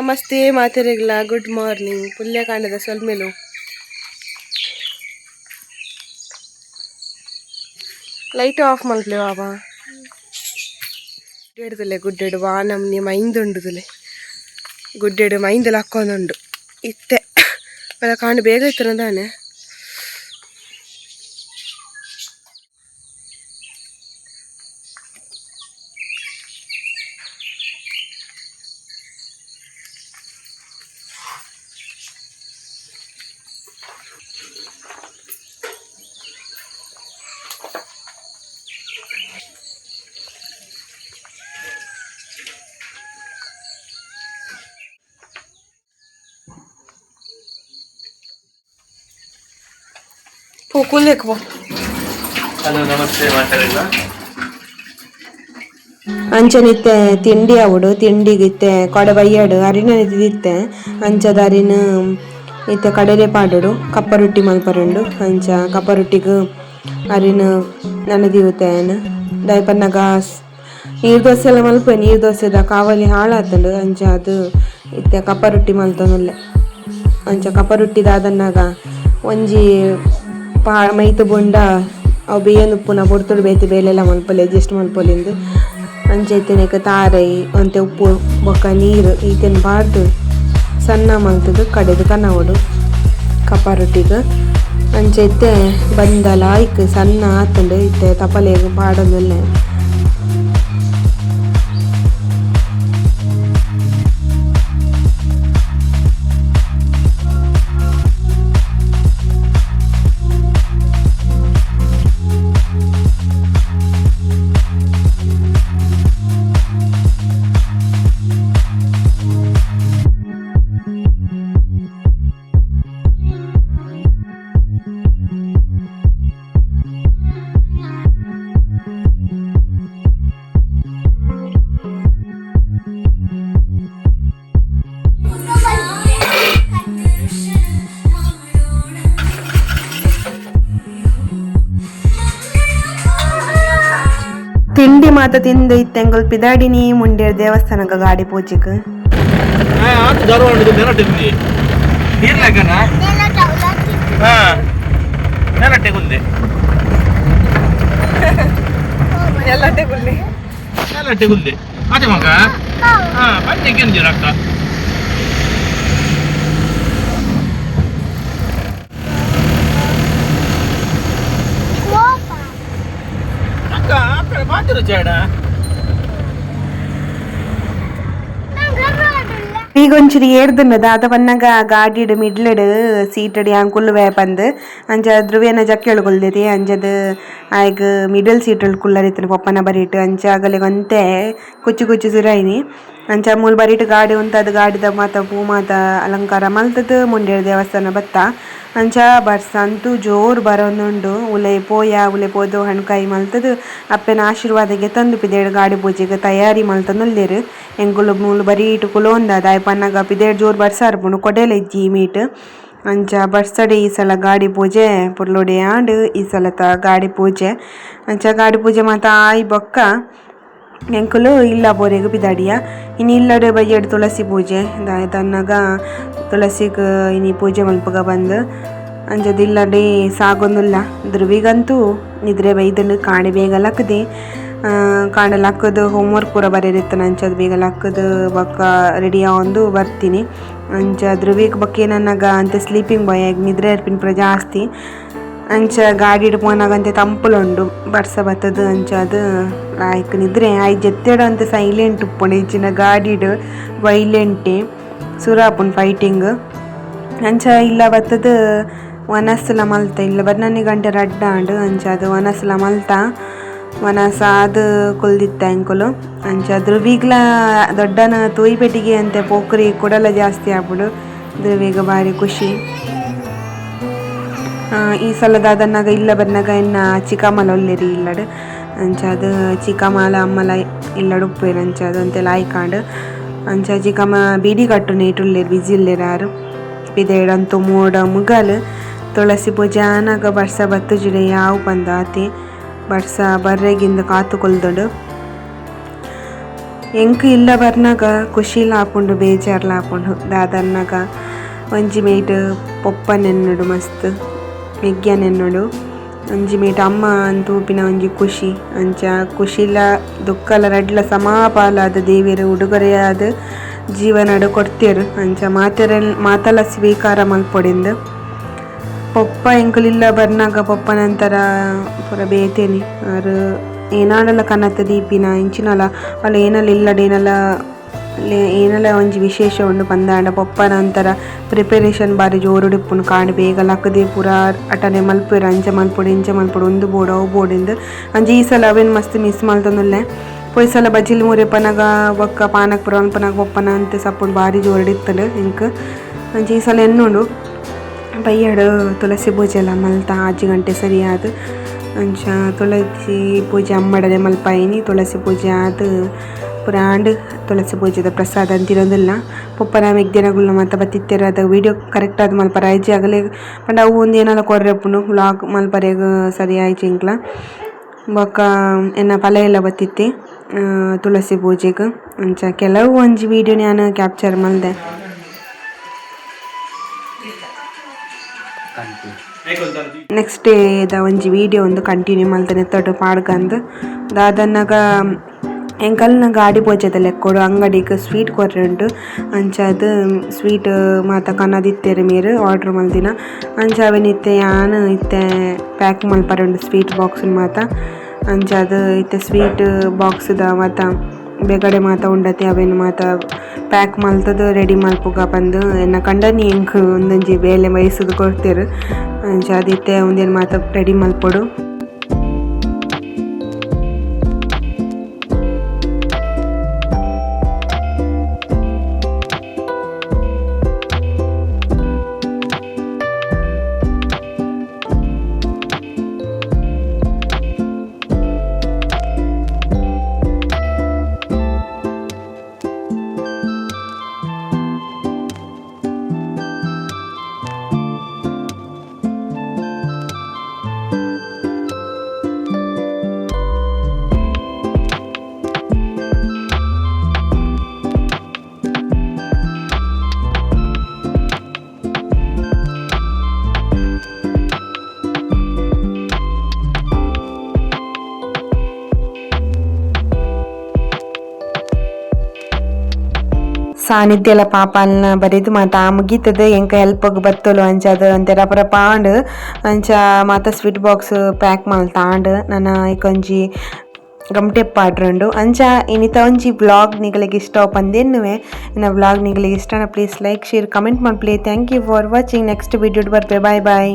ನಮಸ್ತೆ ಮಾತೆರೆಗ್ಲ good morning ಪುಲ್ಯಕಾಂಡದ ಸೊಲ್ಮೆಲು. ಲೈಟ್ ಆಫ್ ಮಲ್ಪ್ಲೆ ಬಾಬಾ. ಗುಡ್ಡೆಡ್ದಲೆ, ಗುಡ್ಡೆಡು. ವಾ ನಮ್ನಿ ಮೈಂದುಂಡುದುಲೆ ಗುಡ್ಡೆಡು ಮೈಂದಲ್ಲಿ ಹಾಕೊಂಡು ಇತ್ತೆ ಕಾಂಡು ಬೇಗ ಇತ್ತನದಾನೆ ಮಾತಾಡಿಲ್ಲ ಅಂಚನಿತ್ತೆ ತಿಂಡಿ ಅವಡು ತಿಂಡಿಗಿತ್ತೆ ಕೊಡೆ ಬಯ್ಯಾಡು ಅರಿನ ಇದ್ದಿತ್ತೆ ಅಂಚದ ಅರಿನ ಇತ್ತೆ ಕಡಲೆ ಪಾಡೋಡು ಕಪ್ಪ ರೊಟ್ಟಿ ಮಲ್ಪರಂಡು ಅಂಚ ಕಪ್ಪ ರೊಟ್ಟಿಗ್ ಅರಿನ ನನದಿವುತ್ತೇನ ದಯಪನ್ನಗ ನೀರು ದೋಸೆ ಎಲ್ಲ ಮಲ್ಪ ನೀರು ದೋಸೆದ ಕಾವಲಿ ಹಾಳಾತಂಡು ಅಂಚ ಅದು ಇತ್ತೆ ಕಪ್ಪ ರೊಟ್ಟಿ ಮಲ್ತೊನುಲ್ಲೆ. ಅಂಚ ಕಪ್ಪ ರೊಟ್ಟಿದಾದನ್ನಾಗ ಒಂಜಿ ಪಾ ಮೈತು ಬೊಂಡ ಅವು ಬೇಯನ್ ಉಪ್ಪುನ ಬೊಡ್ತುಡು ಬೇತಿ ಬೇಲೆಲ್ಲ ಮಲ್ಪೊಲಿ ಅಡ್ಜಸ್ಟ್ ಮಲ್ಪೊಲಿಂದು. ಅಂಚೈತೇನೆ ತಾರೈ, ಒಂತೆ ಉಪ್ಪು, ಬೊಕ್ಕ ನೀರು, ಈತನ ಬಾರ್ದು, ಸಣ್ಣ ಮಲ್ತದು ಕಡೆದು ಕನ್ನವಡು ಕಪ್ಪ ರೊಟ್ಟಿಗೆ. ಅಂಚೈತೆ ಬಂದಲ ಇಕ್ ಸಣ್ಣ ಆತುಂಡು, ಇತ್ತೆ ತಪಲೆಗ್ ಪಾಡೊಂದುಲ್ಲೆ ತಿಂಡಿ ಮಾತ ತಿಂದು ಇತ್ತೆಂಗಲ್ ಪಿದಾಡಿನಿ ಮುಂಡೇರ್ ದೇವಸ್ಥಾನಗ ಗಾಡಿ ಪೂಜೆಗ್. ಎಲ್ಲ ಗುಂದೆ ಎಲ್ಲ ತೆಗುಲ್ಲಿ ಅದೇ ಮಗ? ಹಾ. ಪಂಚೆ ಗೆಂಜಿ ಈಗ ಒಂಚೂರು ಏರ್ದನ್ನದ ಅದ ಪನ್ನಗ ಗಾಡಿಡ್, ಮಿಡ್ಲಡ್, ಸೀಟಡ್ ಯಾಂಗ್ ವೇ ಪಂದ್ ಅಂಚ ಧ್ರುವೇನ ಜಕ್ಕೆಳುಗೊಲ್ದಿರಿ ಅಂಚದ ಆಯ್ಗ ಮಿಡಲ್ ಸೀಟಲ್ ಕುಲ್ಲರಿತ್ತಿನ ಪಪ್ಪನ ಬರೀಟ್ ಅಂಚ ಆಗಲೆ ಒಂತೆ ಕುಚ್ಚು ಕುಚ್ಚು ಸುರಾಯಿನಿ. ಅಂಚ ಮೂಲ್ ಬರಿಟ್ ಗಾಡಿ ಉಂತದ್ ಗಾಡಿದ ಮಾತ ಪೂ ಮಾತ, ಅಲಂಕಾರ ಮಲ್ತದ್ ಮುಂಡೇರ್ ದೇವಸ್ಥಾನ ಬತ್ತ. ಅಂಚ ಬರ್ಸ ಅಂತೂ ಜೋರ್ ಬರೋಂದುಂಡು. ಉಲೆ ಪೋಯ, ಉಲೆ ಪೋದು ಹಣ್ಕಾಯಿ ಮಲ್ತದ್. ಅಪ್ಪೆನ ಆಶೀರ್ವಾದಗೆ ತಂದು ಪಿದೇಡ್ ಗಾಡಿ ಪೂಜೆಗೆ ತಯಾರಿ ಮಲ್ತನುಲ್ಲೆರ್. ಎಂಕುಲು ಮೂಲು ಬರೀಟ್ ಕುಲೋಂದ, ದಾಯ್ ಪನ್ನಗ ಪಿದೇಡ್ ಜೋರ್ ಬರ್ಸಾರ್ ಪುಂಡು ಕೊಡೆಲೆ ಇಜ್ಜಿ ಮೀಟ್ ಅಂಚ ಬರ್ಸಡೆ ಈ ಸಲ ಗಾಡಿ ಪೂಜೆ, ಪುರ್ಲೋಡೆ ಆಂಡ್ ಈ ಸಲತ ಗಾಡಿ ಪೂಜೆ. ಅಂಚ ಗಾಡಿ ಪೂಜೆ ಮಾತ ಆಯ್ ಬೊಕ್ಕ. ಎಂಕುಲು ಇಲ್ಲ ಬೋರೆಗ್ ಪಿದಾಡಿಯ ಇನ್ನು ಇಲ್ಲಡೆ ಬಯ್ಯಡ್ ತುಳಸಿ ಪೂಜೆ ತನ್ನಗ ತುಳಸಿಗ್ ಇನಿ ಪೂಜೆ ಮಲ್ಪಗ ಬಂದು ಅಂಜದ ಇಲ್ಲಡೆ ಸಾಗೊಂದುಲ್ಲ ಧ್ರುವಿಗಂತೂ ನಿದ್ರೆ ಬೈದಂಡು ಕಾಣೆ ಬೇಗ ಲಕ್ಕದೆ ಕಾಂಡ ಲಕ್ಕದು ಹೋಮ್ವರ್ಕ್ ಪೂರ ಬರೆದಿತ್ತನ ಅಂಚದು ಬೇಗ ಲಕ್ಕದು ಬೊಕ್ಕ ರೆಡಿ ಆಗೊಂದು ಬರ್ತೀನಿ ಅಂಚ ಧ್ರುವಿಗೆ ಬೊಕ್ಕೆ ಅಂತ ಸ್ಲೀಪಿಂಗ್ ಬಾಯ್ ನಿದ್ರೆ ಇರ್ಪಿನ ಪೂರ ಜಾಸ್ತಿ ಅಂಚ ಗಾಡಿಡ್ ಪೋನಾಗಂತೆ ತಂಪುಲುಂಡು. ಬರ್ಸ ಬತ್ತದ ಅಂಚ ಅದು ಆಯ್ಕೆ ನಿದ್ರೆ ಆಯ್ ಜೆತ್ತೆಡ ಅಂತ ಸೈಲೆಂಟ್ ಉಪ್ಪುಂಡು. ಇಜ್ಜಿನ ಗಾಡಿಡ್ ವೈಲೆಂಟೆ ಸುರಾಪುನ್ ಫೈಟಿಂಗ್. ಅಂಚ ಇಲ್ಲ ಬತ್ತದ ವನಸ್ಲ ಮಲ್ತ, ಇಲ್ಲ ಬನ್ನನಿ ಗಂಟೆ ರಡ್ಡ ಆಂಡ್ ಅಂಚ ಅದು ವನಸ್ಲ ಮಲ್ತ ವನಸ ಅದು ಕುಲ್ದಿತ್ತ ಅಂಕುಲು. ಅಂಚ ಧ್ರುವಿಗ್ಲ ದೊಡ್ಡನ ತೋಯಿ ಪೆಟ್ಟಿಗೆ ಅಂತೆ ಪೋಕರಿ ಕೊಡಲ ಜಾಸ್ತಿ ಆಪುಡು. ಧ್ರುವಿಗ ಬಾರಿ ಖುಷಿ. ಈ ಸಲದ ಅದನ್ನಾಗ ಇಲ್ಲ ಬನ್ನಾಗ ಇನ್ನು ಚಿಕ್ಕಮ್ಮಲ ಒಲ್ಲೆರಿ ಇಲ್ಲಡ್. ಅಂಚ ಅದು ಚಿಕ್ಕಮ್ಮಲ, ಅಮ್ಮಲ ಇಲ್ಲಡ್ ಉಪ್ಪೇರ್ ಅಂಚ ಅದು ಅಂತೆಲ್ಲ ಆಯ್ಕಾಂಡ್. ಅಂಚ ಚಿಕ್ಕಮ್ಮ ಬೀಡಿ ಕಟ್ಟು ನೀಟುಲ್ಲೇರ್ ಬಿಜಿ ಇಲ್ಲೇರ್ ಯಾರು. ಪಿದೇಡಂತು ಮೋಡ ಮುಗಲ್. ತುಳಸಿ ಪೂಜಾನಾಗ ಬರ್ಸ ಬತ್ತು ಜಿಡೆ ಯಾವು ಬಂದ ಆತಿ ಬರ್ಸ ಬರ್ರೆಗಿಂದ ಕಾತು ಕೊಲ್ದೊಡು ಎಂಕ್ ಇಲ್ಲ ಬರ್ನಾಗ ಖುಷಿಲ ಆಪುಂಡು ಬೇಜಾರ್ಲ ಆಪುಂಡು ದಾದನ್ನಗ ಒಂಜಿ ಮೇಟ್ ಪೊಪ್ಪನೆನ್ನುಡು ಮಸ್ತ್. ಎಗ್ಗ್ಯನೆನ್ನುಡು ಒಂಜಿ ಮೇಟ್ ಅಮ್ಮ ಅಂದ್ ಊಪಿನ ಒಂಜಿ ಖುಷಿ. ಅಂಚ ಖುಷಿಲ, ದುಃಖಲ, ರಡ್ಲ ಸಮಾಪಾಲಾದ ದೇವೆರ್ ಉಡುಗೊರೆಯಾದ್ ಜೀವನಡ್ ಕೊಡ್ತೆರ್ ಅಂಚ ಮಾತರ, ಮಾತಲ ಸ್ವೀಕಾರ ಮಲ್ಪೊಡೆಂದ್. ಪೊಪ್ಪ ಎಂಕುಲಿಲ್ಲ ಬರ್ನಾಗ ಪೊಪ್ಪ ನಂತರ ಪೂರ ಬೇತೆನಿ ಅವರು ಏನಾಡಲ್ಲ ಕನ್ನತ್ತ ದೀಪಿನ ಇಂಚಿನಲ ಅಲ್ಲ ಏನಲ್ಲ ಇಲ್ಲಡ್ ಲೇ- ಏನಲ ಒಂಜಿ ವಿಶೇಷ ಉಂಡು? ಪಂದಾಂಡ ಪೊಪ್ಪ ನಂತರ ಪ್ರಿಪರೇಷನ್ ಬಾರಿ ಜೋರುಡಿಪ್ಪುಂಡು ಕಾಂಡ ಬೇಗ ಲಕ್ಕದೆ ಪೂರ ಅಟನೆ ಮಲ್ಪುವೆರ್ ಅಂಚ ಮಲ್ಪುಡು ಇಂಚ ಮಲ್ಪೊಡು ಒಂದು ಬೋಡು, ಅವು ಬೋಡಿಂದ್ ಅಂಚ ಈ ಸಲ ಅವೇನು ಮಸ್ತ್ ಮಿಸ್ ಮಲ್ತೊಂದುಲ್ಲೆ ಪೊಯ್ ಸಲ ಬಜಿಲ್ ಮುರೆಪನಗ ಒಕ್ಕ ಪಾನಕ್ ಪುರ ಅನ್ಪನಗ ಒಪ್ಪನ ಅಂತ ಸಪ್ಪುಡು ಬಾರಿ ಜೋರುಡಿತ್ತಲು ಇಂಕ್. ಅಂಚ ಈ ಸಲ ಎನ್ನುಂಡು? ಬೈಯಡು ತುಳಸಿ ಪೂಜೆ ಎಲ್ಲ ಮಲ್ತ, ಆಜಿ ಗಂಟೆ ಸರಿಯಾದ. ಅಂಚ ತುಳಸಿ ಪೂಜೆ ಅಮ್ಮಡನೆ ಮಲ್ಪಾಯಿನಿ ತುಳಸಿ ಪೂಜೆ ಆದ್. ಪುರಾಂಡ್, ತುಳಸಿ ಪೂಜೆದ ಪ್ರಸಾದ ಅಂತಿರೋದಿಲ್ಲ. ಪೊಪ್ಪನ ಮೆಗ್ದಿನಗುಲ್ಲ ಮಾತ ಬತ್ತಿತ್ತೆರ್ ಅದ ವಿಡಿಯೋ ಕರೆಕ್ಟ್ ಆದ ಮಲ್ಪರ. ಐಜಿ ಆಗಲೇ ಪಂಡ ಅವು ಒಂದು ಏನಲ ಕೊರ್ರೆಪ್ಪುಂಡು ವ್ಲಾಗ್ ಮಲ್ಪರೆಗ್ ಸರಿ ಆಯ್ತು ಇಂಕ್ಲ. ಬೊಕ್ಕ ಎನ್ನ ಪಲ ಎಲ್ಲ ಬತ್ತಿತ್ತೆ ತುಳಸಿ ಪೂಜೆಗೆ. ಅಂಚ ಕೆಲವು ಒಂಜಿ ವಿಡಿಯೋ ನಾನು ಕ್ಯಾಪ್ಚರ್ ಮಲ್ದೆ. ನೆಕ್ಸ್ಟ್ ಡೇದ ಒಂಜಿ ವಿಡಿಯೋ ಒಂದು ಕಂಟಿನ್ಯೂ ಮಲ್ತನೆ ತೊಟ್ಟು ಪಾಡ್ಕಂದು. ದಾದನ್ನಗ ಎಂಕಲ್ನ ಗಾಡಿ ಪೋಜೆದ ಲೆಕ್ಕೊಡು ಅಂಗಡಿಗ್ ಸ್ವೀಟ್ ಕೊರ್ರೆ ಉಂಟು. ಅಂಚ ಅದು ಸ್ವೀಟ್ ಮಾತ ಕನದಿತ್ತೆರ್ ಮೀರ್ ಆರ್ಡರ್ ಮಲ್ದಿನ. ಅಂಚ ಅವೆನ್ ಇತ್ತೆ ಯಾನ್, ಇತ್ತೆ ಪ್ಯಾಕ್ ಮಲ್ಪರೆ ಉಂಡು ಸ್ವೀಟ್ ಬಾಕ್ಸ್ ಮಾತ. ಅಂಚ ಅದು ಇತ್ತೆ ಸ್ವೀಟ್ ಬಾಕ್ಸ್ದ ಮಾತ, ಬೇಗಡೆ ಮಾತ ಉಂಡತೆ ಅವೆನ್ ಮಾತ. ಪ್ಯಾಕ್ ಮಲ್ತದ ರೆಡಿ ಮಲ್ಪುಗ ಬಂದು, ಎನ್ನ ಕಂಡನಿ ಎಂಕ್ ಒಂದೊಂಜಿ ಬೇಲೆ ಮೈಸೂದು ಕೊಡ್ತೀರು. ಅಂಚ ಅದಿತ್ತೆ ಒಂದೇನು ಮಾತ ರೆಡಿ ಮಲ್ಪೊಡು. ಸಾನ್ನಿಧ್ಯಲ ಪಾಪಲ್ನ ಬರೆದು ಮಾತ ಆ ಮುಗೀತದ. ಎಂಕ ಹೆಲ್ಪ್ ಬತ್ತಲು ಅಂಚ ಅದು ಪರ ಪೂರ ಪಾಂಡ್. ಅಂಚ ಮಾತ ಸ್ವೀಟ್ ಬಾಕ್ಸ್ ಪ್ಯಾಕ್ ಮಲ್ತಾಂಡ್ ನನ್ನ ಇಕೊಂಜಿ ಗಮ್ಟೆ ಪಾಡ್ರಂಡು. ಅಂಚ ಇನ್ನಿತ ಒಂಜಿ ಬ್ಲಾಗ್ ನಿಗಳಿಗೆ ಇಷ್ಟ ಪಂದೆನ್ನುವೆ. ಇನ್ನ ಬ್ಲಾಗ್ ನಿಗಳಿಗೆ ಇಷ್ಟನ please like share comment ಮಾಡ್ಪ್ಲಿ thank you for watching next video ಬರ್ಪೆ ಬಾಯ್ ಬಾಯ್